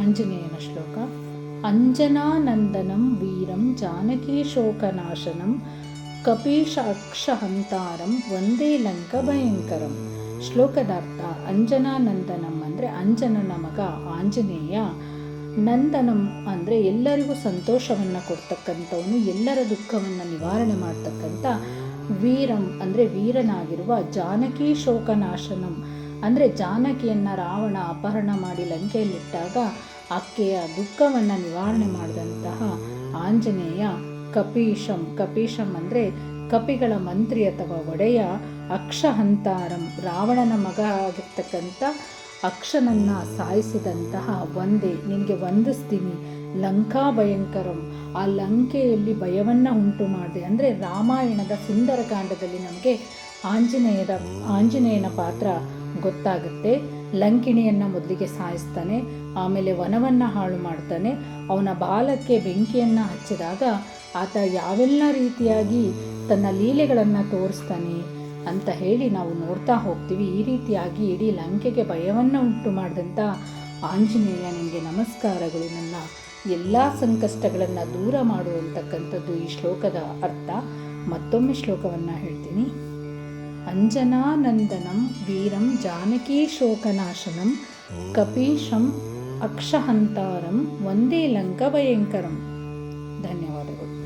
ಆಂಜನೇಯನ ಶ್ಲೋಕ. ಅಂಜನಾನಂದನಂ ವೀರಂ ಜಾನಕಿ ಶೋಕನಾಶನಂ ಕಪೀಶಾಕ್ಷಹಂತಾರಂ ಒಂದೇ ಲಂಕ ಭಯಂಕರಂ ಶ್ಲೋಕದ ಅರ್ಥ ಅಂಜನಾನಂದನಂ ಅಂದರೆ ಅಂಜನನ ಮಗ ಆಂಜನೇಯ. ನಂದನಂ ಅಂದರೆ ಎಲ್ಲರಿಗೂ ಸಂತೋಷವನ್ನು ಕೊಡ್ತಕ್ಕಂಥವನು, ಎಲ್ಲರ ದುಃಖವನ್ನು ನಿವಾರಣೆ ಮಾಡ್ತಕ್ಕಂಥ ವೀರಂ ಅಂದರೆ ವೀರನಾಗಿರುವ ಜಾನಕಿ ಶೋಕನಾಶನಂ ಅಂದರೆ ಜಾನಕಿಯನ್ನು ರಾವಣ ಅಪಹರಣ ಮಾಡಿ ಲಂಕೆಯಲ್ಲಿಟ್ಟಾಗ ಅಕ್ಕೆಯ ದುಃಖವನ್ನು ನಿವಾರಣೆ ಮಾಡಿದಂತಹ ಆಂಜನೇಯ ಕಪೀಶಂ ಕಪೀಶಂ ಅಂದರೆ ಕಪಿಗಳ ಮಂತ್ರಿ ಅಥವಾ ಒಡೆಯ ಅಕ್ಷಹಂತಾರಂ, ರಾವಣನ ಮಗ ಆಗಿರ್ತಕ್ಕಂಥ ಅಕ್ಷನನ್ನು ಸಾಯಿಸಿದಂತಹ ಒಂದೇ, ನಿನಗೆ ವಂದಿಸ್ತೀನಿ ಲಂಕಾ ಭಯಂಕರಂ ಆ ಲಂಕೆಯಲ್ಲಿ ಭಯವನ್ನು ಉಂಟು ಮಾಡಿದೆ. ಅಂದರೆ ರಾಮಾಯಣದ ಸುಂದರಕಾಂಡದಲ್ಲಿ ನಮಗೆ ಆಂಜನೇಯದ ಆಂಜನೇಯನ ಪಾತ್ರ ಗೊತ್ತಾಗುತ್ತೆ. ಲಂಕಿಣಿಯನ್ನು ಮೊದಲಿಗೆ ಸಾಯಿಸ್ತಾನೆ, ಆಮೇಲೆ ವನವನ್ನು ಹಾಳು ಮಾಡ್ತಾನೆ. ಅವನ ಬಾಲಕ್ಕೆ ಬೆಂಕಿಯನ್ನು ಹಚ್ಚಿದಾಗ ಆತ ಯಾವೆಲ್ಲ ರೀತಿಯಾಗಿ ತನ್ನ ಲೀಲೆಗಳನ್ನು ತೋರಿಸ್ತಾನೆ ಅಂತ ಹೇಳಿ ನಾವು ನೋಡ್ತಾ ಹೋಗ್ತೀವಿ. ಈ ರೀತಿಯಾಗಿ ಇಡೀ ಲಂಕೆಗೆ ಭಯವನ್ನು ಉಂಟು ಮಾಡಿದಂಥ ಆಂಜನೇಯ ನಿಮಗೆ ನಮಸ್ಕಾರಗಳು. ನನ್ನ ಎಲ್ಲ ಸಂಕಷ್ಟಗಳನ್ನು ದೂರ ಮಾಡುವಂತಕ್ಕಂಥದ್ದು ಈ ಶ್ಲೋಕದ ಅರ್ಥ. ಮತ್ತೊಮ್ಮೆ ಶ್ಲೋಕವನ್ನು ಹೇಳ್ತೀನಿ. अञ्जनानन्दनं वीरं जानकीशोकनाशनं कपीशम् अक्षहन्तारं वन्दे लङ्कभयङ्करं धन्यवादः।